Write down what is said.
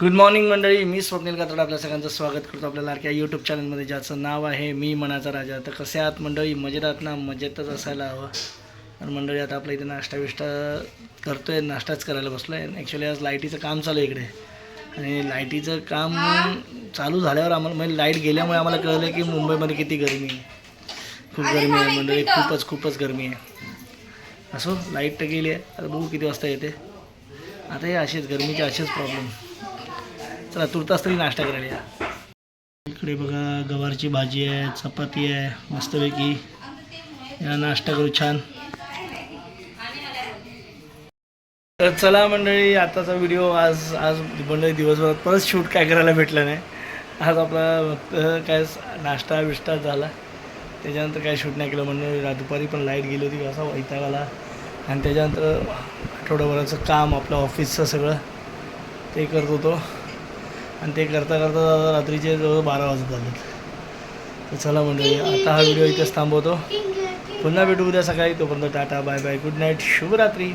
Good morning मंडळी मी स्वप्नील कातड आपल्या सगळ्यांचं स्वागत करतो आपल्या लाडक्या यूट्यूब चॅनलमध्ये ज्याचं नाव आहे मी मनाचा राजा. तर कसे आहात मंडळी? मजेत आहात ना? मजेतच असायला हवं. तर मंडळी आता आपल्या इथे नाश्ता बिष्टा करतो आहे नाश्ताच करायला बसलो आहे ॲक्च्युली आज लाईटीचं काम चालू आहे इकडे. आणि लाईटीचं काम चालू झाल्यावर आम्हाला म्हणजे लाइट गेल्यामुळे आम्हाला कळलं की मुंबईमध्ये किती गरमी आहे. खूप गरमी आहे मंडळी. खूपच खूपच गरमी आहे. असो लाइट तर गेली आहे. आता बघू किती वाजता येते. आता हे असेच गरमीचे असेच प्रॉब्लेम चला तुर्तास तरी नाश्ता करायला या. इकडे बघा गवारची भाजी आहे चपाती आहे मस्तपैकी. या नाश्ता करू छान. तर चला मंडळी आताचा व्हिडिओ आज आज मंडळी दिवसभरात परत शूट काय करायला भेटलं नाही. आज आपला फक्त काय नाश्ता बिष्टा झाला. त्याच्यानंतर काय शूट नाही केलं मंडळी. रा- दुपारी पण लाइट गेली होती असा वैताग आला. आणि त्याच्यानंतर आठवड्याभराचं काम आपलं ऑफिसचं सगळं ते करत होतो. आणि ते करता करता रात्रीचे जवळ बारा वाजत झालेत तर चला मंडळी आता हा व्हिडिओ इथेच थांबवतो. पुन्हा भेटू उद्या सकाळी. तोपर्यंत tata bye bye good night शुभरात्री.